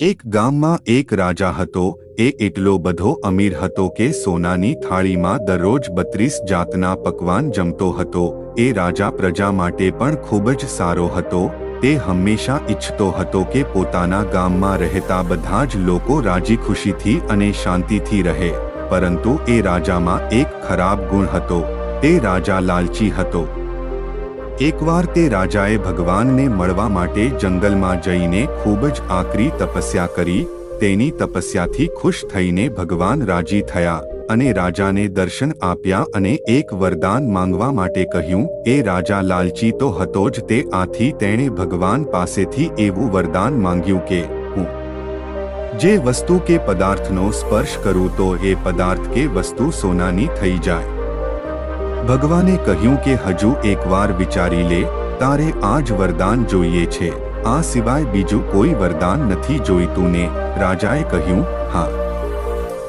એક ગામમાં એક રાજા હતો, એ એટલો બધો અમીર હતો કે સોનાની થાળીમાં દરરોજ બત્રીસ જાતના પકવાન જમતો હતો. એ રાજા પ્રજા માટે પણ ખૂબ જ સારો હતો. તે હંમેશા ઈચ્છતો હતો કે પોતાના ગામમાં રહેતા બધા જ લોકો રાજી ખુશીથી અને શાંતિથી રહે. પરંતુ એ રાજામાં એક ખરાબ ગુણ હતો. તે રાજા લાલચી હતો. એકવાર તે રાજાએ ભગવાનને મળવા માટે જંગલમાં જઈને ખૂબ જ આકરી તપસ્યા કરી, તેની તપસ્યાથી ખુશ થઈને ભગવાન રાજી થયા અને રાજાને દર્શન આપ્યા અને એક વરદાન માંગવા માટે કહ્યું, એ રાજા લાલચી તો હતો જ તે આથી તેણે ભગવાન પાસેથી એવું વરદાન માંગ્યું કે હું જે વસ્તુ કે પદાર્થનો સ્પર્શ કરું તો એ પદાર્થ કે વસ્તુ સોનાની થઈ જાય. ભગવાને કહ્યું કે હજુ એકવાર વિચારી લે, તારે આ જ વરદાન જોઈએ છે. આ સિવાય બીજું કોઈ વરદાન નથી જોઈતું ને, રાજાએ કહ્યું, હા.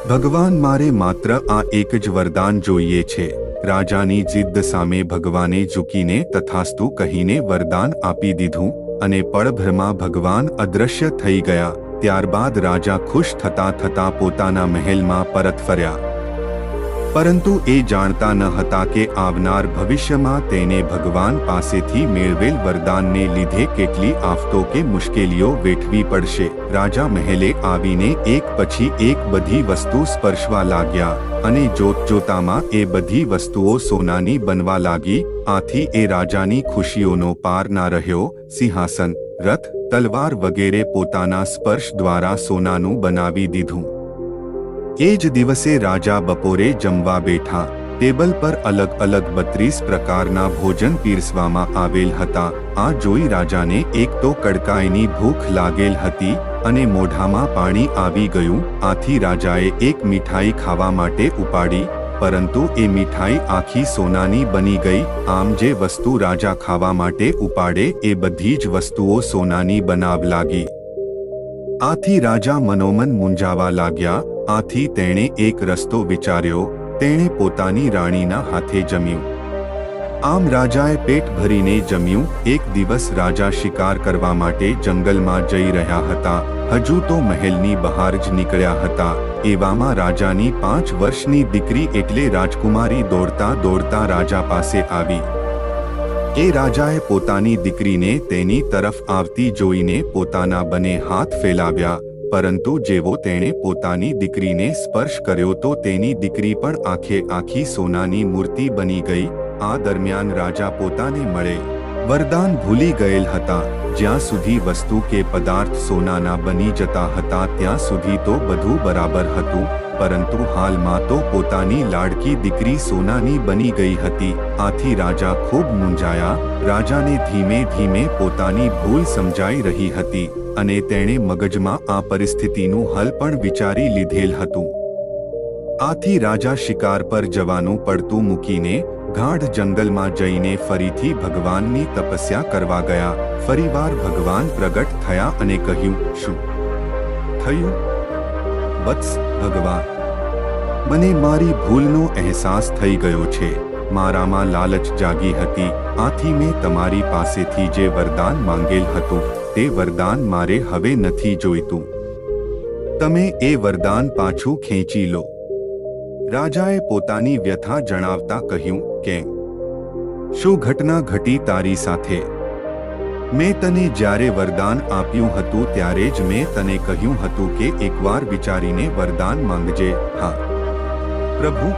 ભગવાન મારે માત્ર આ એક જ વરદાન જોઈએ છે. રાજાની જિદ્દ સામે ભગવાને ઝૂકીને તથાસ્તુ કહીને વરદાન આપી દીધું અને પળભરમાં ભગવાન અદૃશ્ય થઈ ગયા. ત્યારબાદ રાજા ખુશ થતા થતા પોતાના મહેલમાં પરત ફર્યા. પરંતુ એ જાણતા ન હતા કે આવનાર ભવિષ્યમાં તેને ભગવાન પાસેથી મેળવેલ વરદાનને લીધે કેટલી આફતો કે મુશ્કેલીઓ વેઠવી પડશે. રાજા મહેલે આવીને એક પછી એક બધી વસ્તુ સ્પર્શવા લાગ્યા અને જોત જોતામાં એ બધી વસ્તુઓ સોનાની બનવા લાગી. આથી એ રાજાની ખુશીઓનો પાર ના રહ્યો. સિંહાસન, રથ, તલવાર વગેરે પોતાના સ્પર્શ દ્વારા સોનાનું બનાવી દીધું. એ જ દિવસે રાજા બપોરે જમવા બેઠા. ટેબલ પર અલગ અલગ બત્રીસ પ્રકારના ભોજન પીરસવામાં આવેલ હતા. આ જોઈ રાજાને એક તો કડકાઈની ભૂખ લાગેલ હતી અને મોઢામાં પાણી આવી ગયું. આથી રાજાએ એક મીઠાઈ ખાવા માટે ઉપાડી, પરંતુ એ મીઠાઈ આખી સોનાની બની ગઈ. આમ જે વસ્તુ રાજા ખાવા માટે ઉપાડે એ બધી જ વસ્તુઓ સોનાની બનાવ લાગી. આથી રાજા મનોમન મૂંઝાવા લાગ્યા. આથી તેણે એક રસ્તો વિચાર્યો, તેણે પોતાની રાણીના હાથે જમ્યું. આમ રાજાએ પેટ ભરીને જમ્યું, એક દિવસ રાજા શિકાર કરવા માટે જંગલમાં જઈ રહ્યા હતા, હજુ તો મહેલની બહાર જ નીકળ્યા હતા, એવામાં રાજાની પાંચ વર્ષની દીકરી એટલે રાજકુમારી દોડતા દોડતા રાજા પાસે આવી. એ રાજાએ પોતાની દીકરીને તેની તરફ આવતી જોઈને પોતાના બને હાથ ફેલાવ્યા પરંતુ જેવો તેણે પોતાની દીકરીને સ્પર્શ કર્યો તો તેની દીકરી પણ આખે આખી સોનાની મૂર્તિ બની ગઈ. આ દરમિયાન રાજા પોતાને મળે. વરદાન ભૂલી ગયેલ હતા. જ્યાં સુધી વસ્તુ કે પદાર્થ સોનાના બની જતા હતા ત્યાં સુધી તો બધું બરાબર હતું. પરંતુ હાલમાં તો પોતાની લાડકી દીકરી સોનાની બની ગઈ હતી. આથી રાજા ખૂબ મૂંઝાયા. રાજાને ધીમે ધીમે પોતાની ભૂલ સમજાઈ રહી હતી. અને તેણે મગજમાં આ પરિસ્થિતિનું હલ પણ વિચારી લીધેલ હતું. આથી રાજા શિકાર પર જવાનું પડતું મૂકીને ગાઢ જંગલમાં જઈને ફરીથી ભગવાનની તપસ્યા કરવા ગયા. ફરીવાર ભગવાન પ્રગટ થયા અને કહ્યું, શું થયું? વત્સ ભગવાન, મને મારી ભૂલનો અહેસાસ થઈ ગયો છે. મારામાં લાલચ જાગી હતી. આથી મેં તમારી પાસેથી જે વરદાન માંગેલ હતું તે વરદાન મારે હવે નથી જોઈતું. તમે એ વરદાન પાછું ખેંચી લો. રાજાએ પોતાની વ્યથા જણાવતા કહ્યું કે શું ઘટના ઘટી તારી સાથે? મેં તને જ્યારે વરદાન આપ્યું હતું ત્યારે જ મેં તને કહ્યું હતું કે એકવાર વિચારીને વરદાન માંગજે. હા. પ્રભુ,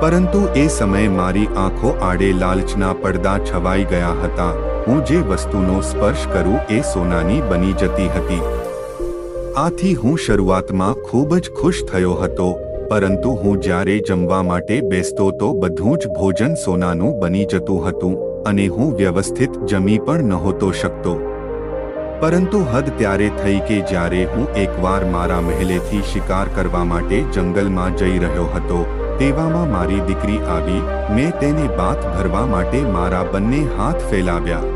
પરંતુ એ સમયે મારી આંખો આડે લાલચના પડદા છવાઈ ગયા હતા. હું જે વસ્તુનો સ્પર્શ કરું એ સોનાની બની જતી હતી. આથી હું શરૂઆતમાં ખૂબ જ ખુશ થયો હતો, પરંતુ હું જ્યારે જમવા માટે બેસતો તો બધું જ ભોજન સોનાનું બની જતું હતું અને હું વ્યવસ્થિત જમી પણ નહોતો શકતો. પરંતુ હદ ત્યારે થઈ કે જ્યારે હું એકવાર મારા મહેલેથી શિકાર કરવા માટે જંગલમાં જઈ રહ્યો હતો, તેવામાં મારી દીકરી આવી, મેં તેને બાથ ભરવા માટે મારા બંને હાથ ફેલાવ્યા.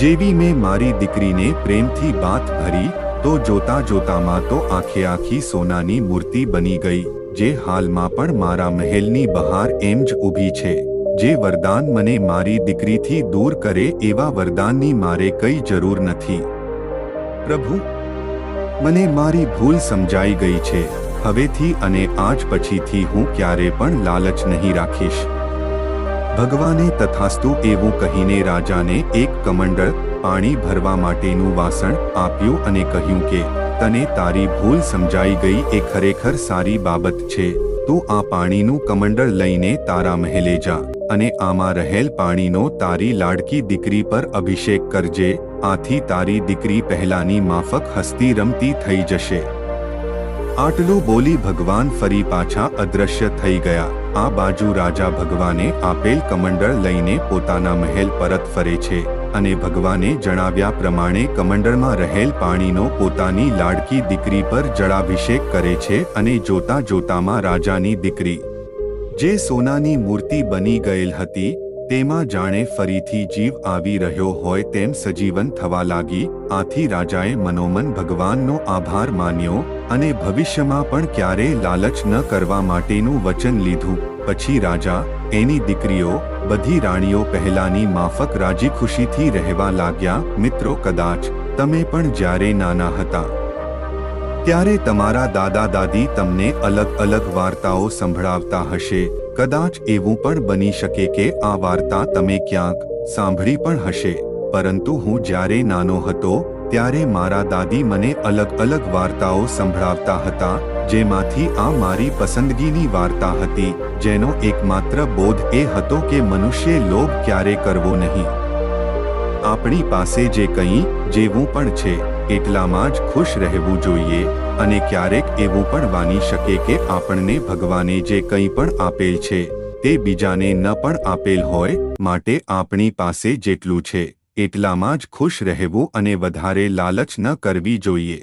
જેવી મેં મારી દીકરીને પ્રેમથી બાથ ભરી, તો જોતા જોતામાં તો આખે આખી સોનાની મૂર્તિ બની ગઈ, જે હાલમાં પણ મારા મહેલની બહાર એમ જ ઊભી છે. જે વરદાન મને મારી દીકરીથી દૂર કરે એવા વરદાનની મારે કઈ જરૂર નથી. પ્રભુ, મને મારી ભૂલ સમજાઈ ગઈ છે. હવેથી અને આજ પછીથી હું ક્યારે પણ લાલચ નહીં રાખીશ. ભગવાને તથાસ્તુ એવું કહીને રાજાને એક કમંડળ પાણી ભરવા માટેનું વાસણ આપ્યું અને કહ્યું કે, તને તારી ભૂલ સમજાઈ ગઈ એ ખરેખર સારી બાબત છે. તું આ પાણીનું કમંડળ લઈને તારા મહેલે જા અને આમાં રહેલ પાણીનો તારી લાડકી દીકરી પર અભિષેક કરજે. આથી તારી દીકરી પહેલાની માફક હસ્તી રમતી થઈ જશે. આટલું બોલી ભગવાન ફરી પાછા અદ્રશ્ય થઈ ગયા. આ બાજુ રાજા ભગવાને આપેલ કમંડળ લઈને પોતાના મહેલ પરત ફરે છે અને ભગવાને જણાવ્યા પ્રમાણે કમંડળમાં રહેલ પાણીનો પોતાની લાડકી દીકરી પર જળાભિષેક કરે છે અને જોતા જોતામાં રાજાની દીકરી, જે સોનાની મૂર્તિ બની ગયેલ હતી તેમાં જાણે ફરીથી જીવ આવી રહ્યો હોય તેમ સજીવન થવા લાગી, આથી રાજાએ મનોમન ભગવાનનો આભાર માન્યો અને ભવિષ્યમાં પણ ક્યારેય લાલચ ન કરવા માટેનું વચન લીધું. પછી રાજા, એની દીકરીઓ, બધી રાણીઓ પહેલાની માફક રાજી ખુશીથી રહેવા લાગ્યા, મિત્રો કદાચ તમે પણ જ્યારે નાના હતા, ત્યારે તમારા દાદા દાદી તમને અલગ અલગ વાર્તાઓ સંભળાવતા હશે. કદાચ એવું પણ બની શકે કે આ વાર્તા તમે ક્યાંક સાંભળી પણ હશે. પરંતુ હું જ્યારે નાનો હતો, ત્યારે મારા દાદી મને અલગ અલગ વાર્તાઓ સંભળાવતા હતા, જેમાંથી આ મારી પસંદગીની વાર્તા હતી, જેનો એકમાત્ર બોધ એ હતો કે મનુષ્ય લોભ ક્યારે કરવો નહીં. આપણી પાસે જે કંઈ, જેવું પણ છે, એટલામાં જ ખુશ રહેવું જોઈએ અને ક્યારેક એવું પણ વાની શકે કે આપણને ભગવાને જે કંઈ પણ આપેલ છે, તે બીજાને ન પણ આપેલ હોય, માટે આપણી પાસે જેટલું છે, એટલામાં જ ખુશ રહેવું અને વધારે લાલચ ન કરવી જોઈએ.